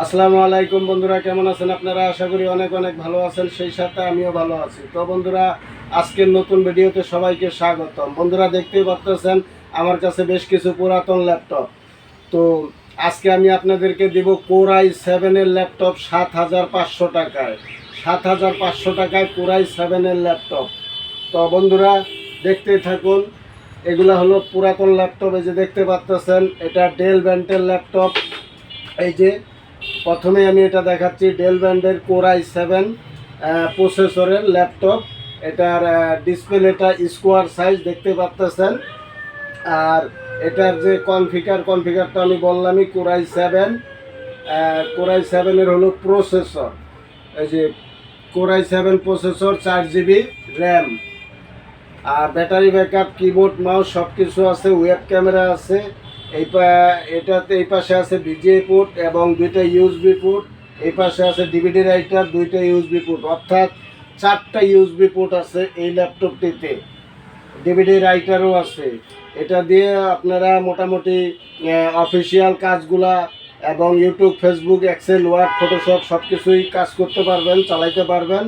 আসসালামু আলাইকুম বন্ধুরা, কেমন আছেন আপনারা? আশা করি অনেক অনেক ভালো আছেন, সেই সাথে আমিও ভালো আছি। তো বন্ধুরা, আজকের নতুন ভিডিওতে সবাইকে স্বাগতম। বন্ধুরা, দেখতেই পাচ্ছেন আমার কাছে বেশ কিছু পুরাতন ল্যাপটপ। তো আজকে আমি আপনাদেরকে দেব কোরাই সেভেনের ল্যাপটপ সাত হাজার পাঁচশো টাকায়। সাত হাজার পাঁচশো টাকায় কোরাই সেভেনের ল্যাপটপ। তো বন্ধুরা, দেখতেই থাকুন, এগুলা হলো পুরাতন ল্যাপটপ। এই যে দেখতে পাচ্ছেন এটা ডেল ব্যান্ডের ল্যাপটপ। এই যে প্রথমে আমি এটা দেখাচ্ছি ডেল ব্যান্ডের কোরাই সেভেন প্রসেসরের ল্যাপটপ। এটার ডিসপ্লেটা স্কোয়ার সাইজ, দেখতে পাচ্তেছেন। আর এটার যে কনফিগার, কনফিগারটা আমি বললামই, কোরাই সেভেন কোরাই সেভেনের হলো প্রসেসর। এই যে কোরাই সেভেন প্রসেসর, চার জিবি র্যাম। আর ব্যাটারি ব্যাকআপ, কিবোর্ড, মাউস সব কিছু আছে, ওয়েব ক্যামেরা আছে। এই পা- এটাতে এই পাশে আছে বিজিএ পোর্ট এবং দুইটা ইউএসবি পোর্ট এই পাশে আছে ডিভিডি রাইটার দুইটা ইউএসবি পোর্ট অর্থাৎ চারটা ইউএসবি পোর্ট আছে এই ল্যাপটপটিতে ডিভিডি রাইটারও আছে। এটা দিয়ে আপনারা মোটামুটি অফিসিয়াল কাজগুলা এবং YouTube Facebook Excel Word Photoshop সব কিছুই কাজ করতে পারবেন, চালাইতে পারবেন।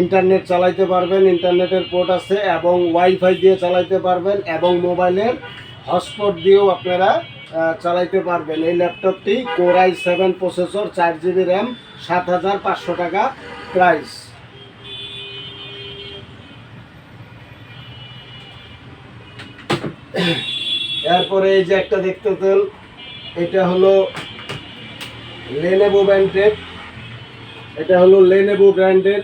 ইন্টারনেট চালাইতে পারবেন, ইন্টারনেটের পোর্ট আছে এবং ওয়াইফাই দিয়ে চালাইতে পারবেন এবং মোবাইলের হটস্পট দিয়েও আপনারা চালাইতে পারবেন। এই ল্যাপটপটি কোরাই সেভেন প্রসেসর, চার জিবি র্যাম, সাত হাজার পাঁচশো টাকা প্রাইস। এরপরে এই যে একটা দেখতে পেন এটা হলো লেনেবো ব্র্যান্ডের এটা হলো লেনেবো ব্র্যান্ডের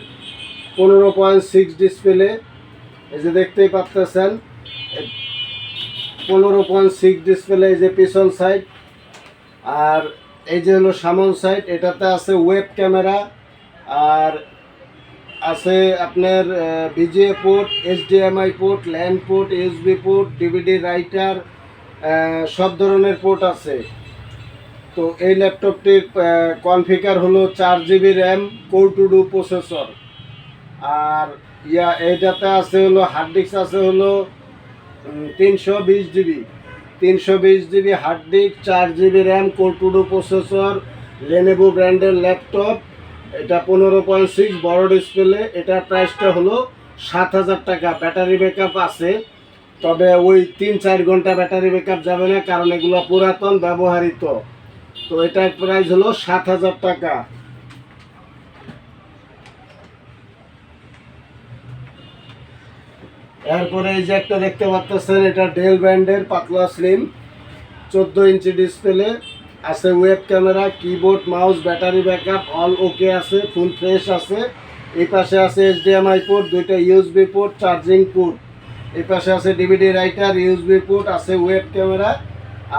পনেরো পয়েন্ট সিক্স ডিসপ্লে এই যে দেখতেই পাচ্তেছেন পনেরো পয়েন্ট সিক্স ডিসপ্লে এই যে পিছন সাইড আর এই যে হলো সামন সাইড এটাতে আছে ওয়েব ক্যামেরা আর আছে আপনার VGA port HDMI port LAN port USB port DVD writer সব ধরনের পোর্ট আছে। তো এই ল্যাপটপটির কনফিগার হলো চার GB RAM core two duo processor আর ইয়া, এইটাতে আছে হলো হার্ড ডিস্ক আছে হলো তিনশো বিশ জিবি। তিনশো বিশ জিবি হার্ড ডিস্ক, চার GB RAM, core two duo processor Lenovo ব্র্যান্ডের ল্যাপটপ। এটা পনেরো পয়েন্ট সিক্স, বড় ডিসপ্লে। এটার প্রাইসটা হলো সাত হাজার টাকা। ব্যাটারি ব্যাকআপ আছে। তবে ওই তিন চার ঘণ্টা ব্যাটারি ব্যাকআপ যাবে না, কারণ এগুলো পুরাতন, ব্যবহৃত। তো এটার প্রাইস হলো সাত হাজার টাকা। এরপরে এই যে একটা দেখতে পাচ্ছেন, এটা ডেল ব্র্যান্ডের পাতলা স্লিম চোদ্দ ইঞ্চি ডিসপ্লে আছে web camera keyboard mouse battery backup all okay আছে ফুল ফ্রেশ আছে। এই পাশে আছে এইচডিএমআই পোর্ট দুইটা ইউএসবি পোর্ট চার্জিং পোর্ট এই পাশে আছে ডিভিডি রাইটার ইউএসবি পোর্ট আছে ওয়েব ক্যামেরা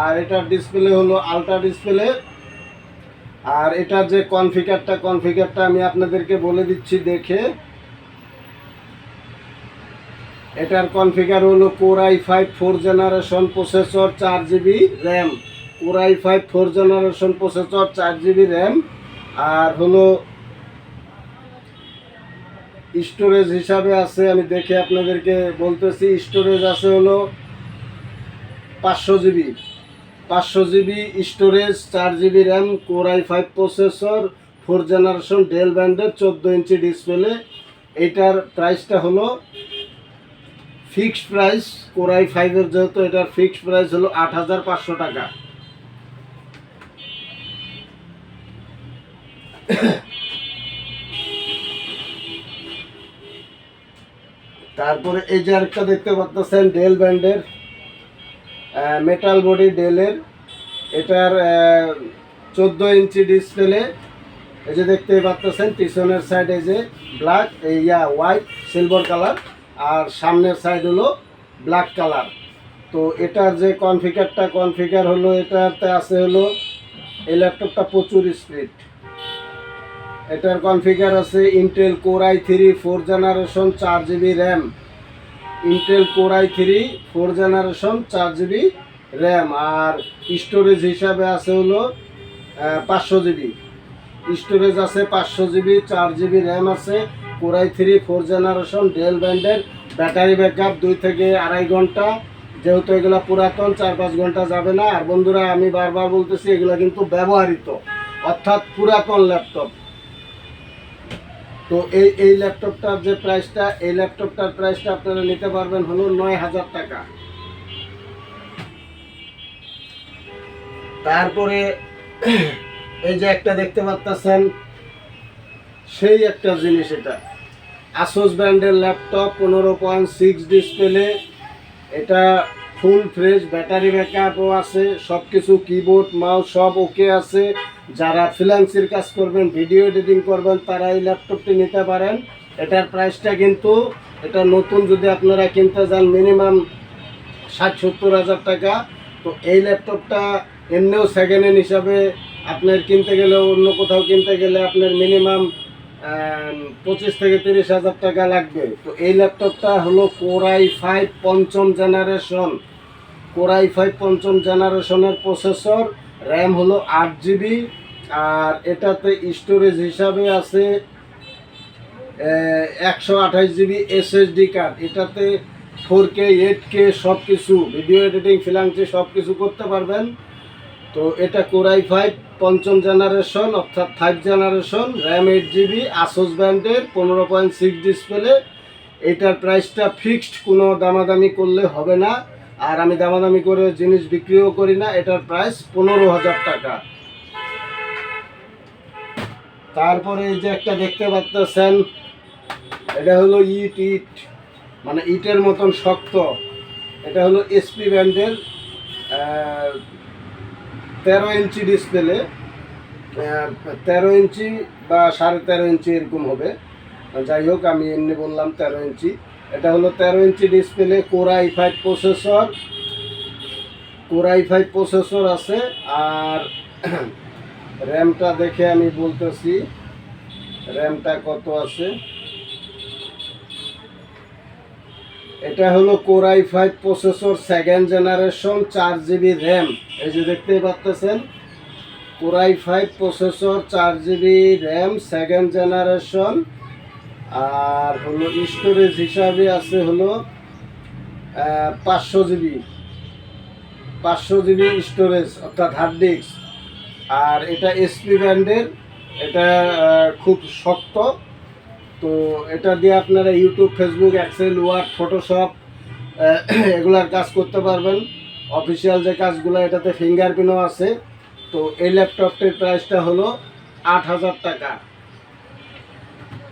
আর এটার ডিসপ্লে হলো আলট্রা ডিসপ্লে আর এটার যে কনফিগারটা কনফিগারটা আমি আপনাদেরকে বলে দিচ্ছি দেখে। এটার কনফিগার হলো core i five four generation processor চার GB RAM. Core i five four generation processor চার জিবি র্যাম। আর হলো স্টোরেজ হিসাবে আছে, আমি দেখে আপনাদেরকে বলতেছি, স্টোরেজ আছে হলো পাঁচশো জিবি। পাঁচশো জিবি স্টোরেজ, চার GB RAM, core i five processor, four generation Dell ব্যান্ডের চোদ্দ ইঞ্চি ডিসপ্লে। এটার প্রাইসটা হলো ফিক্সড প্রাইস, কোরাই ফাইভের যেহেতু এটার ফিক্সড প্রাইস হলো আট হাজার পাঁচশো টাকা। তারপরে এই যে আরেকটা দেখতে পাচ্ছেন, ডেল ব্যান্ডের মেটাল বডি ডেলের। এটার চোদ্দ ইঞ্চি ডিসপ্লে এই যে দেখতে পাচ্ছেন, পিছনের সাইড যে ব্ল্যাক ইয়া হোয়াইট সিলভার কালার আর সামনের সাইড হলো ব্ল্যাক কালার তো এটার যে কনফিগারটা কনফিগার হলো, এটাতে আছে হলো এই ল্যাপটপটা প্রচুর স্পিড এটার কনফিগার আছে Intel core i three four generation চার GB RAM Intel core i three four generation চার জিবি র্যাম আর স্টোরেজ হিসাবে আছে হলো পাঁচশো জিবি স্টোরেজ আছে পাঁচশো জিবি চার জিবি র্যাম আছে। Core i three four generation Dell ব্যান্ডের ব্যাটারি ব্যাকআপ দুই থেকে আড়াই ঘণ্টা। যেহেতু এগুলো পুরাতন, চার পাঁচ ঘণ্টা যাবে না। আর বন্ধুরা, আমি বারবার বলতেছি, এগুলো কিন্তু ব্যবহৃত। অর্থাৎ পুরাতন ল্যাপটপ। তো এই এই ল্যাপটপটার যে প্রাইসটা, এই ল্যাপটপটার প্রাইসটা আপনারা নিতে পারবেন হলো নয় হাজার টাকা। তারপরে এই যে একটা দেখতে পাচ্ছেন সেই একটা জিনিস এটা। আসোস ব্র্যান্ডের ল্যাপটপ পনেরো পয়েন্ট সিক্স ডিসপ্লে এটা ফুল ফ্রেশ ব্যাটারি ব্যাকআপও আছে সব কিছু কিবোর্ড মাউস সব ওকে আছে। যারা ফ্রিল্যান্সের কাজ করবেন ভিডিও এডিটিং করবেন, তারা এই ল্যাপটপটি নিতে পারেন। এটার প্রাইসটা কিন্তু, এটা নতুন যদি আপনারা কিনতে যান মিনিমাম ষাট সত্তর হাজার টাকা। তো এই ল্যাপটপটা এমনিও সেকেন্ড হ্যান্ড হিসাবে আপনার কিনতে গেলে অন্য কোথাও কিনতে গেলে আপনার মিনিমাম পঁচিশ থেকে তিরিশ হাজার টাকা লাগবে। তো এই ল্যাপটপটা হলো কোরাই ফাইভ পঞ্চম জেনারেশন। কোরাই ফাইভ পঞ্চম জেনারেশনের প্রসেসর, র্যাম হলো আট জিবি, আর এটাতে স্টোরেজ হিসাবে আছে একশো আঠাশ জিবি এসএসডি কার্ড। এটাতে ফোর কে, এইট কে সব কিছু ভিডিও এডিটিং ফিলাংসি সব কিছু করতে পারবেন। তো এটা কোরাই ফাইভ, পঞ্চম জেনারেশন, অর্থাৎ five generation, RAM eight GB Asus ব্র্যান্ডের, পনেরো পয়েন্ট সিক্স ডিসপ্লে। এটার প্রাইসটা ফিক্সড, কোনো দামাদামি করলে হবে না। আর আমি দামাদামি করে জিনিস বিক্রিও করি না, এটার প্রাইস পনেরো হাজার টাকা। তারপরে এই যে একটা দেখতে পাচ্ছেন, এটা হলো ইট ইট। মানে ইটের মতন শক্ত। এটা হলো এসপি ব্র্যান্ডের তেরো ইঞ্চি ডিসপ্লে তেরো ইঞ্চি বা সাড়ে তেরো ইঞ্চি এরকম হবে। যাই হোক, আমি এমনি বললাম তেরো ইঞ্চি। এটা হলো তেরো inch display core i five processor core i five processor আছে, আর র্যামটা দেখে আমি বলতেছি র্যামটা কত আছে? এটা হলো core i five processor second generation চার জিবি র্যাম। এই যে দেখতেই পাচ্তেছেন, কোরাই ফাইভ প্রসেসর চার জিবি র্যাম সেকেন্ড জেনারেশন আর হলো স্টোরেজ হিসাবে আছে হলো পাঁচশো জিবি। পাঁচশো জিবি স্টোরেজ অর্থাৎ হার্ড ডিস্ক আর এটা এসপি ব্র্যান্ডের এটা খুব শক্ত। তো এটা দিয়ে আপনারা YouTube Facebook Excel Word Photoshop এগুলার কাজ করতে পারবেন। অফিসিয়াল যে কাজগুলো, এটাতে ফিঙ্গারপ্রিন্টও আছে। তো এই ল্যাপটপটির প্রাইসটা হলো আট হাজার টাকা।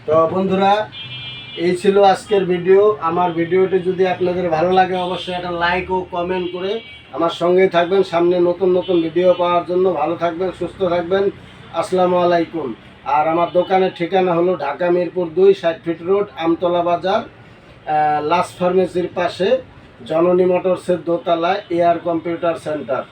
তো বন্ধুরা, এই ছিল আজকের ভিডিও আমার ভিডিওটি যদি আপনাদের ভালো লাগে, অবশ্যই একটা লাইক ও কমেন্ট করে আমার সঙ্গেই থাকবেন। সামনে নতুন নতুন ভিডিও পাওয়ার জন্য ভালো থাকবেন, সুস্থ থাকবেন। আসসালামু আলাইকুম। আর আমার দোকানের ঠিকানা হলো ঢাকা মিরপুর দুই, ষাট ফিট রোড, আমতলা বাজার লাস ফার্মেসির পাশে জননী মোটরসের দোতলা এয়ার কম্পিউটার সেন্টার।